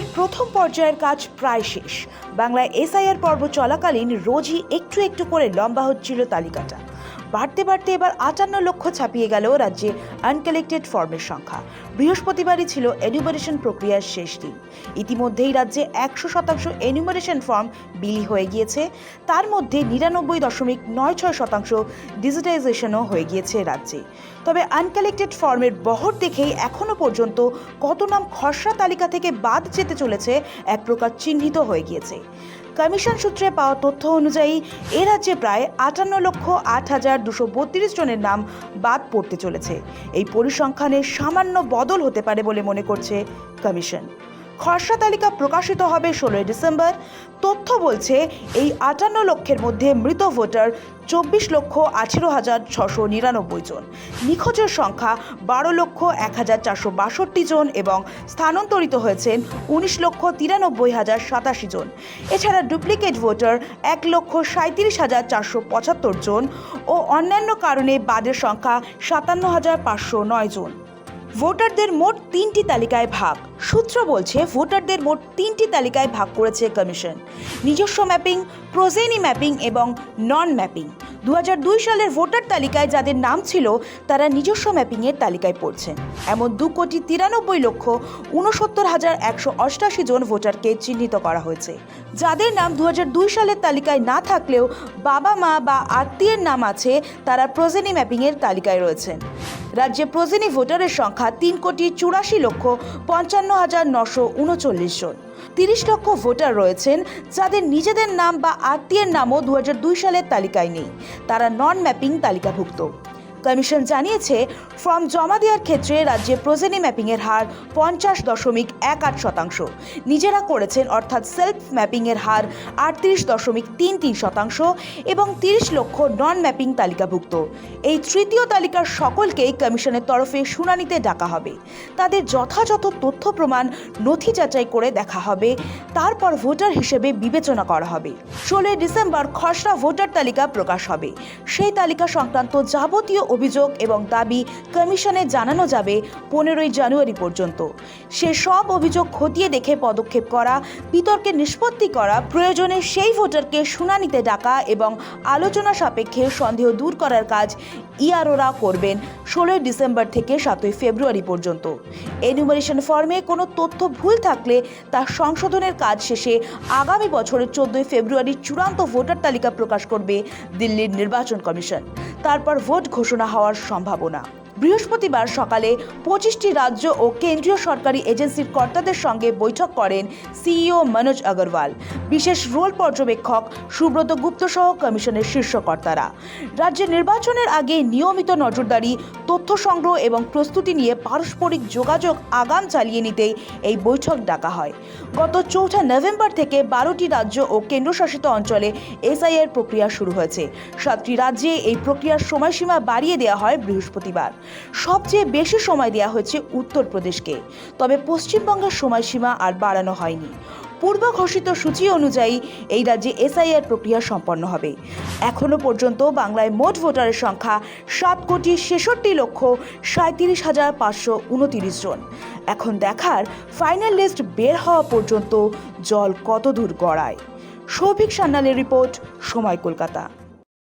এর প্রথম পর্যায়ের কাজ প্রায় শেষ। বাংলায় এসআইআর পর্ব চলাকালীন রোজই একটু একটু করে লম্বা হচ্ছিল তালিকাটা। বাড়তে বাড়তে এবার আটান্ন লক্ষ ছাপিয়ে গেল রাজ্যে আনকালেক্টেড ফর্মের সংখ্যা। বৃহস্পতিবারই ছিল এনুমারেশন প্রক্রিয়ার শেষ দিন। ইতিমধ্যেই রাজ্যে একশো শতাংশ এনুমারেশন ফর্ম বিলি হয়ে গিয়েছে। তার মধ্যে নিরানব্বই দশমিক নয় ছয় শতাংশ ডিজিটাইজেশনও হয়ে গিয়েছে রাজ্যে। তবে আনকালেক্টেড ফর্মের বহর দেখেই এখনও পর্যন্ত কত নাম খসড়া তালিকা থেকে বাদ যেতে চলেছে এক প্রকার চিহ্নিত হয়ে গিয়েছে। কমিশন সূত্রে পাওয়া তথ্য অনুযায়ী, এ রাজ্যে প্রায় আটান্ন লক্ষ আট হাজার দুশো বত্রিশ জনের নাম বাদ পড়তে চলেছে। এই পরিসংখ্যানে সামান্য বদল হতে পারে বলে মনে করছে কমিশন। খসড়া তালিকা প্রকাশিত হবে ষোলোই ডিসেম্বর। তথ্য বলছে, এই আটান্ন লক্ষের মধ্যে মৃত ভোটার চব্বিশ লক্ষ আঠেরো হাজার ছশো নিরানব্বই জন। নিখোঁজের সংখ্যা বারো লক্ষ এক হাজার চারশো বাষট্টি জন এবং স্থানান্তরিত হয়েছেন উনিশ লক্ষ তিরানব্বই হাজার সাতাশি জন। এছাড়া ডুপ্লিকেট ভোটার এক লক্ষ সাঁত্রিশ হাজার চারশো পঁচাত্তর জন ও অন্যান্য কারণে বাদের সংখ্যা সাতান্ন হাজার পাঁচশো নয় জন। ভোটারদের মোট তিনটি তালিকায় ভাগ। সূত্র বলছে, ভোটারদের মোট তিনটি তালিকায় ভাগ করেছে কমিশন। নিজস্ব ম্যাপিং, প্রোজেনি ম্যাপিং এবং নন ম্যাপিং। দু হাজার দুই সালের ভোটার তালিকায় যাদের নাম ছিল, তারা নিজস্ব ম্যাপিংয়ের তালিকায় পড়ছেন এমন দু কোটি তিরানব্বই লক্ষ উনসত্তর হাজার একশো অষ্টাশি জন ভোটারকে চিহ্নিত করা হয়েছে। যাদের নাম দু হাজার দুই সালের তালিকায় না থাকলেও বাবা মা বা আত্মীয়ের নাম আছে, তারা প্রোজেনি ম্যাপিংয়ের তালিকায় রয়েছেন। রাজ্যে প্রজেনি ভোটারের সংখ্যা তিন কোটি চুরাশি লক্ষ পঞ্চান্ন হাজার নশো উনচল্লিশ জন। তিরিশ লক্ষ ভোটার রয়েছেন যাদের নিজেদের নাম বা আত্মীয়ের নামও দু হাজার দুই সালের তালিকায় নেই। তারা নন ম্যাপিং তালিকাভুক্ত। কমিশন জানিয়েছে, ফর্ম জমা দেওয়ার ক্ষেত্রে রাজ্যে প্রজেনি ম্যাপিংয়ের হার পঞ্চাশ দশমিক এক আট শতাংশ। নিজেরা করেছেন অর্থাৎ সেলফ ম্যাপিংয়ের হার আটত্রিশ দশমিক তিন তিন শতাংশ এবং তিরিশ লক্ষ নন ম্যাপিং তালিকাভুক্ত। এই তৃতীয় তালিকার সকলকেই কমিশনের তরফে শুনানিতে ডাকা হবে। তাদের যথাযথ তথ্য প্রমাণ নথি যাচাই করে দেখা হবে। তারপর ভোটার হিসেবে বিবেচনা করা হবে। ষোলোই ডিসেম্বর খসড়া ভোটার তালিকা প্রকাশ হবে। সেই তালিকা সংক্রান্ত যাবতীয় অভিযোগ এবং দাবি কমিশনে জানানো যাবে পনেরোই জানুয়ারি পর্যন্ত। সে সব অভিযোগ খতিয়ে দেখে পদক্ষেপ করা বিতর্কে নিষ্পত্তি করা, প্রয়োজনে সেই ভোটারকে শুনানিতে ডাকা এবং আলোচনা সাপেক্ষে সন্দেহ দূর করার কাজ ইয়ারোরা করবেন। ষোলোই ডিসেম্বর থেকে সাতই ফেব্রুয়ারি পর্যন্ত। এনিউমারেশন ফর্মে কোনো তথ্য ভুল থাকলে তা সংশোধনের কাজ শেষে আগামী বছরের চোদ্দই ফেব্রুয়ারি চূড়ান্ত ভোটার তালিকা প্রকাশ করবে দিল্লির নির্বাচন কমিশন। তারপর ভোট ঘোষণা হওয়ার সম্ভাবনা। বৃহস্পতিবার সকালে পঁচিশটি রাজ্য ও কেন্দ্রীয় সরকারি এজেন্সির কর্তাদের সঙ্গে বৈঠক করেন সিইও মনোজ আগরওয়াল। বিশেষ রোল পর্যবেক্ষক সুব্রত গুপ্ত সহ কমিশনের শীর্ষ কর্তারা। রাজ্যের নির্বাচনের আগে নিয়মিত নজরদারি, তথ্য সংগ্রহ এবং প্রস্তুতি নিয়ে পারস্পরিক যোগাযোগ, আগাম চালিয়ে নিতেই এই বৈঠক ডাকা হয়। গত চৌঠা নভেম্বর থেকে বারোটি রাজ্য ও কেন্দ্রশাসিত অঞ্চলে এসআইআর প্রক্রিয়া শুরু হয়েছে। সাতটি রাজ্যে এই প্রক্রিয়ার সময়সীমা বাড়িয়ে দেওয়া হয় বৃহস্পতিবার। সবচেয়ে বেশি সময় দেওয়া হয়েছে উত্তরপ্রদেশকে। তবে পশ্চিমবঙ্গের সময়সীমা আর বাড়ানো হয়নি। পূর্ব ঘোষিত সূচি অনুযায়ী এই রাজ্যে এসআইআর প্রক্রিয়া সম্পন্ন হবে। এখনও পর্যন্ত বাংলায় মোট ভোটারের সংখ্যা সাত কোটি ছেষট্টি লক্ষ সাঁত্রিশ হাজার পাঁচশো উনতিরিশ জন। এখন দেখার ফাইনাল লিস্ট বের হওয়া পর্যন্ত জল কত দূর গড়ায়। সৌভিক সান্যালের রিপোর্ট, সময় কলকাতা।